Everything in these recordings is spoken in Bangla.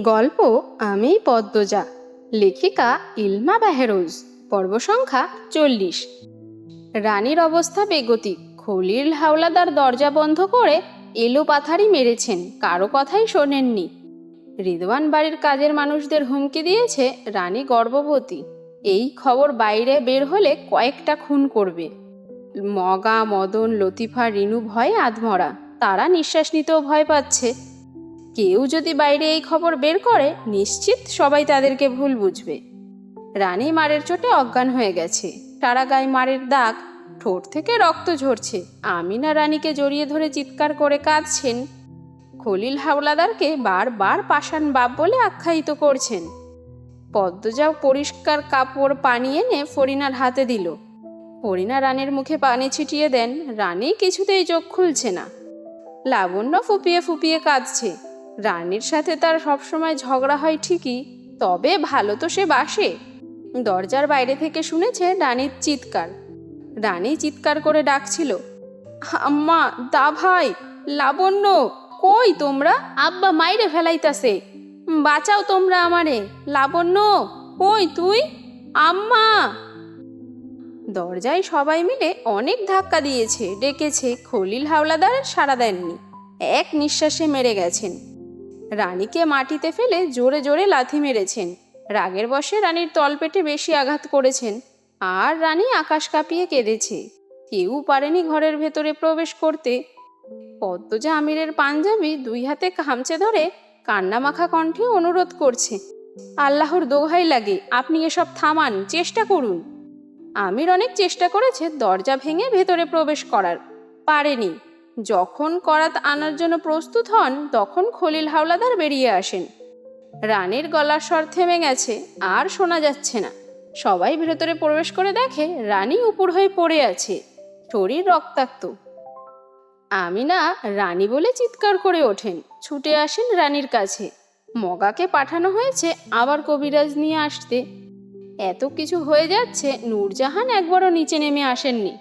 গল্প আমি পদ্মজা। লেখিকা ইলমা বেহেরোজ। পর্ব সংখ্যা চল্লিশ। রানীর অবস্থা বেগতিক। খলিল হাওলাদার দরজা বন্ধ করে এলো পাথারি মেরেছেন। কারও কথাই শোনেননি। রিদওয়ান বাড়ির কাজের মানুষদের হুমকি দিয়েছে রানী গর্ভবতী। এই খবর বাইরে বের হলে কয়েকটা খুন করবে। মগা, মদন, লতিফা, রিনু ভয়ে আধমরা। তারা নিঃশ্বাস নিতেও ভয় পাচ্ছে। কেউ যদি বাইরে এই খবর বের করে, নিশ্চিত সবাই তাদেরকে ভুল বুঝবে। রানী মারের চোটে অজ্ঞান হয়ে গেছে। সারা গায়ে মারের দাগ, ঠোঁট থেকে রক্ত ঝরছে। আমিনা রানীকে জড়িয়ে ধরে চিৎকার করে কাঁদছেন। খলিল হাওলাদারকে বারবার পাষাণ বাপ বলে আখ্যায়িত করছেন। পদ্মজাও পরিষ্কার কাপড় পানি এনে ফরিনার হাতে দিল। ফরিনা রানীর মুখে পানি ছিটিয়ে দেন। রানী কিছুতেই চোখ খুলছে না। লাবণ্য ফুপিয়ে ফুপিয়ে কাঁদছে। রানীর সাথে তার সবসময় ঝগড়া হয় ঠিকই তবে ভালো তো সে বাসে। দরজার বাইরে থেকে শুনেছে রানীর চিৎকার। রানী চিৎকার করে ডাকছিল আম্মা দা ভাই লাবণ্য কই তোমরা? আব্বা মাইরে ফেলাইতাছে। বাঁচাও তোমরা আমারে লাবণ্য কই তুই? আম্মা! দরজায় সবাই মিলে অনেক ধাক্কা দিয়েছে ডেকেছে খলিল হাওলাদার সাড়া দেননি। এক নিঃশ্বাসে মেরে গেছেন। রানীকে মাটিতে ফেলে জোরে জোরে লাথি মেরেছেন। রাগের বশে রানীর তলপেটে বেশি আঘাত করেছেন। আর রানী আকাশ কাঁপিয়ে কেঁদেছে। কেউ পারেনি ঘরের ভেতরে প্রবেশ করতে। পদ্মজা আমিরের পাঞ্জাবি দুই হাতে খামচে ধরে কান্নামাখা কণ্ঠে অনুরোধ করছে, আল্লাহর দোহাই লাগে, আপনি এসব থামান, চেষ্টা করুন। আমির অনেক চেষ্টা করেছে দরজা ভেঙে ভেতরে প্রবেশ করার। পারেনি। যখন করাত আনার জন্য প্রস্তুত হন, তখন খলিল হাওলাদার বেরিয়ে আসেন। রানীর গলার স্বর থেমে গেছে, আর শোনা যাচ্ছে না। সবাই ভেতরে প্রবেশ করে দেখে রানী উপর হয়ে পড়ে আছে, শরীর রক্তাক্ত। আমিনা রানী বলে চিৎকার করে ওঠেন, ছুটে আসেন রানীর কাছে। মগাকে পাঠানো হয়েছে আবার কবিরাজ নিয়ে আসতে। এত কিছু হয়ে যাচ্ছে, নূরজাহান একবারও নিচে নেমে আসেননি।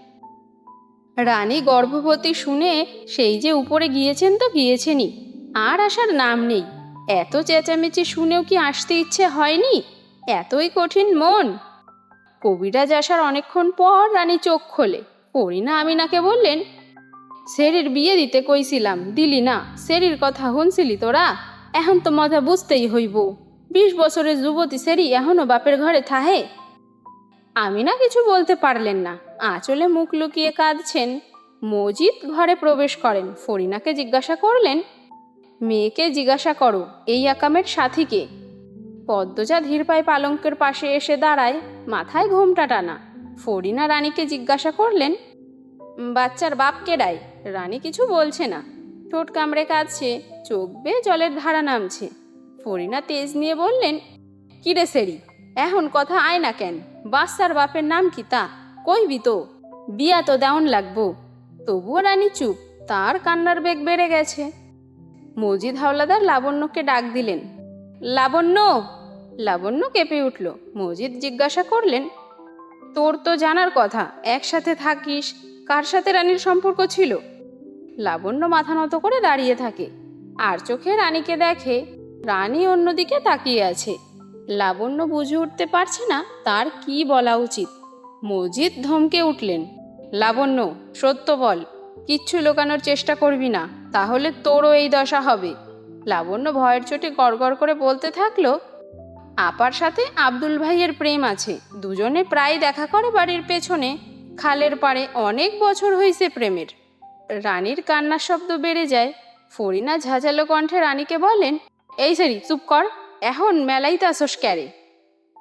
রানী গর্ভবতী শুনে সেই যে উপরে গিয়েছেন তো গিয়েছেনই। আর আসার নাম নেই। এত চেঁচামেচি শুনেও কি আসতে ইচ্ছে হয়নি? এতই কঠিন মন। কবিরাজ আসার অনেকক্ষণ পর রানী চোখ খোলে। করিনা আমিনাকে বললেন, সেরির বিয়ে দিতে কইছিলাম, দিলি না। সেরির কথা শুনছিলি তোরা? এখন তো মজা বুঝতেই হইব। বিশ বছরের যুবতী সেরি এখনও বাপের ঘরে থাহে? আমিনা কিছু বলতে পারলেন না। আঁচলে মুখ লুকিয়ে কাঁদছেন। মজিদ ঘরে প্রবেশ করেন। ফরিনাকে জিজ্ঞাসা করলেন, মেয়েকে জিজ্ঞাসা করো, এই আকামের সাথীকে? পদ্মজা ধীর পায়ে পালঙ্কের পাশে এসে দাঁড়ায়, মাথায় ঘোমটা টানা। ফরিনা রানীকে জিজ্ঞাসা করলেন, বাচ্চার বাপ কেডায় রানী কিছু বলছে না। ঠোঁট কামড়ে কাঁদছে, চোখ বেয়ে জলের ধারা নামছে। ফরিনা তেজ নিয়ে বললেন কিরে সেরি? এখন কথা আয় না কেন? বাচ্চার বাপের নাম কি তা? কইবি তো? বিয়া তো দেওন লাগবো। তবুও রানী চুপ, তার কান্নার বেগ বেড়ে গেছে। মজিদ হাওলাদার লাবণ্যকে ডাক দিলেন। লাবণ্য! লাবণ্য কেঁপে উঠল। মজিদ জিজ্ঞাসা করলেন, তোর তো জানার কথা, একসাথে থাকিস? কার সাথে রানীর সম্পর্ক ছিল? লাবণ্য মাথা নত করে দাঁড়িয়ে থাকে। আর চোখে রানীকে দেখে রানী অন্যদিকে তাকিয়ে আছে। লাবণ্য বুঝে উঠতে পারছে না তার কি বলা উচিত। মজিদ ধমকে উঠলেন, লাবণ্য, সত্য বল, কিচ্ছু লোকানোর চেষ্টা করবি না, তাহলে তোরও এই দশা হবে। লাবণ্য ভয়ের চোটে গড়গড় করে বলতে থাকল, আপার সাথে আব্দুল ভাইয়ের প্রেম আছে, দুজনে প্রায় দেখা করে বাড়ির পেছনে, খালের পাড়ে অনেক বছর হয়েছে প্রেমের। রানীর কান্নার শব্দ বেড়ে যায়। ফরিনা ঝাঁঝালো কণ্ঠে রানীকে বলেন, এই সারি, চুপ কর। এখন মেলাইতে আসস ক্যারে?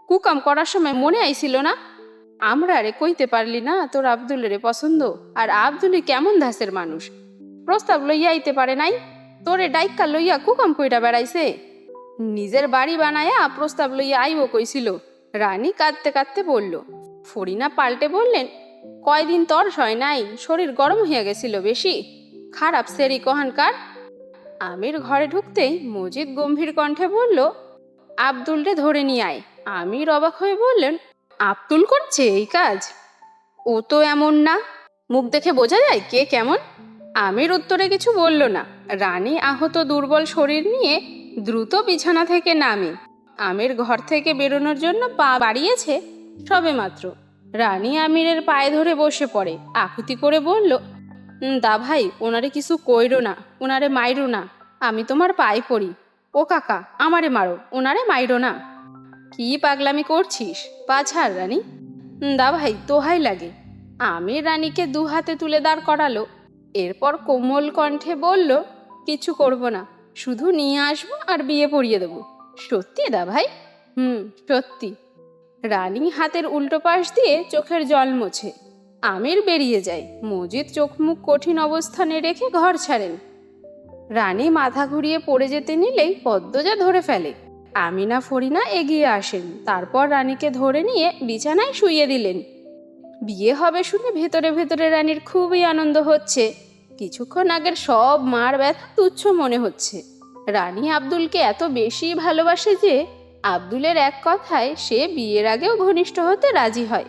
কুকাম করার সময় মনে আইছিল না? আমরা রে কইতে পারলি না তোর আব্দুল রে পছন্দ, আর আব্দুলি কেমন ধাসের মানুষ? প্রস্তাব লইয়া আইতে পারে নাই? তোরে ডাইক্কা লইয়া কুকাম কইটা বেড়াইছে? নিজের বাড়ি বানায়া প্রস্তাব লইয়া আইব কইছিল। রানী কাঁদতে কাঁদতে বলল ফরিনা পাল্টে বললেন, কয়দিন তর হয় নাই, শরীর গরম হয়ে গেছিল বেশি। খারাপ সেরি কহানকার? আমির ঘরে ঢুকতেই মজিদ গম্ভীর কণ্ঠে বলল আব্দুলরে ধরে নিয়ে আয়। আমির অবাক হয়ে বললেন, আব্দুল করছে এই কাজ? ও তো এমন না। মুখ দেখে বোঝা যায় কে কেমন? আমির উত্তরে কিছু বলল না। রানী আহত দুর্বল শরীর নিয়ে দ্রুত বিছানা থেকে নামে। আমের ঘর থেকে বেরোনোর জন্য পা বাড়িয়েছে সবে মাত্র। রানী আমিরের পায়ে ধরে বসে পড়ে। আকুতি করে বলল দা ভাই ওনারে কিছু কইরো না ওনারে মাইরো না। আমি তোমার পায়ে পড়ি। ও কাকা, আমারে মারো, ওনারে মাইরো না। কি পাগলামি করছিস? পা ছাড় রানী দা ভাই তোহাই লাগে। আমি রানীকে দু হাতে তুলে দাঁড় করালো। এরপর কোমল কণ্ঠে বলল, কিছু করব না, শুধু নিয়ে আসব আর বিয়ে পড়িয়ে দেবো। সত্যি, দা ভাই? হুম, সত্যি। রানী হাতের উল্টো পাশ দিয়ে চোখের জল মোছে। আমির বেরিয়ে যায় মজিদ চোখ মুখ কঠিন অবস্থানে রেখে ঘর ছাড়েন। রানী মাথা ঘুরিয়ে পড়ে যেতে নিলেই পদ্মজা ধরে ফেলে। আমিনা, ফরিনা এগিয়ে আসেন। তারপর রানীকে ধরে নিয়ে বিছানায় শুইয়ে দিলেন। বিয়ে হবে শুনে ভেতরে ভেতরে রানীর খুবই আনন্দ হচ্ছে। কিছুক্ষণ আগের সব মার ব্যথা তুচ্ছ মনে হচ্ছে। রানী আব্দুলকে এত বেশি ভালোবাসে যে আব্দুলের এক কথায় সে বিয়ের আগেও ঘনিষ্ঠ হতে রাজি হয়।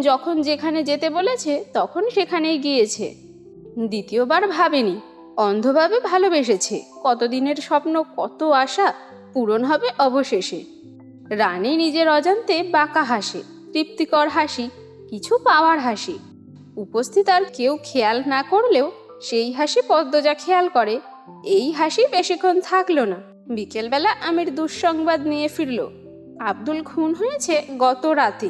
যখন যেখানে যেতে বলেছে, তখন সেখানেই গিয়েছে। দ্বিতীয়বার ভাবেনি। অন্ধভাবে ভালোবেসেছে। কতদিনের স্বপ্ন, কত আশা পূরণ হবে অবশেষে। রানী নিজের অজান্তে বাঁকা হাসে, তৃপ্তিকর হাসি, কিছু পাওয়ার হাসি। উপস্থিত আর কেউ খেয়াল না করলেও সেই হাসি পদ্মজা খেয়াল করে। এই হাসি বেশিক্ষণ থাকল না। বিকেলবেলা আমির দুঃসংবাদ নিয়ে ফিরল। আব্দুল খুন হয়েছে গত রাতে।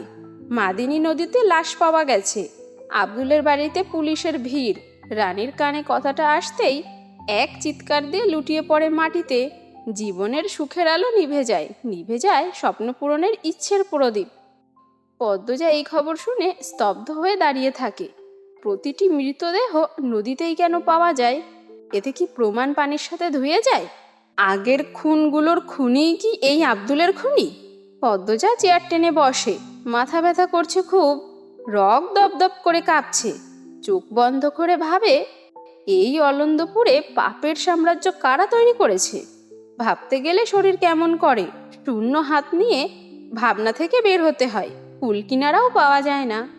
মাদিনী নদীতে লাশ পাওয়া গেছে। আব্দুলের বাড়িতে পুলিশের ভিড়। রানীর কানে কথাটা আসতেই এক চিৎকার দিয়ে লুটিয়ে পড়ে মাটিতে। জীবনের সুখের আলো নিভে যায় নিভে যায় স্বপ্ন পূরণের ইচ্ছের প্রদীপ। পদ্মজা এই খবর শুনে স্তব্ধ হয়ে দাঁড়িয়ে থাকে। প্রতিটি মৃতদেহ নদীতেই কেন পাওয়া যায়? এতে কি প্রমাণ পানির সাথে ধুয়ে যায়? আগের খুনগুলোর খুনি কি এই আব্দুলের খুনি? পদ্মজা চেয়ার টেনে বসে, মাথা ব্যথা করছে খুব রক দপদপ করে কাঁপছে। চোখ বন্ধ করে ভাবে, এই অলন্দপুরে পাপের সাম্রাজ্য কারা তৈরি করেছে? ভাবতে গেলে শরীর কেমন করে? শূন্য হাত নিয়ে ভাবনা থেকে বের হতে হয়। কুল কিনারাও পাওয়া যায় না।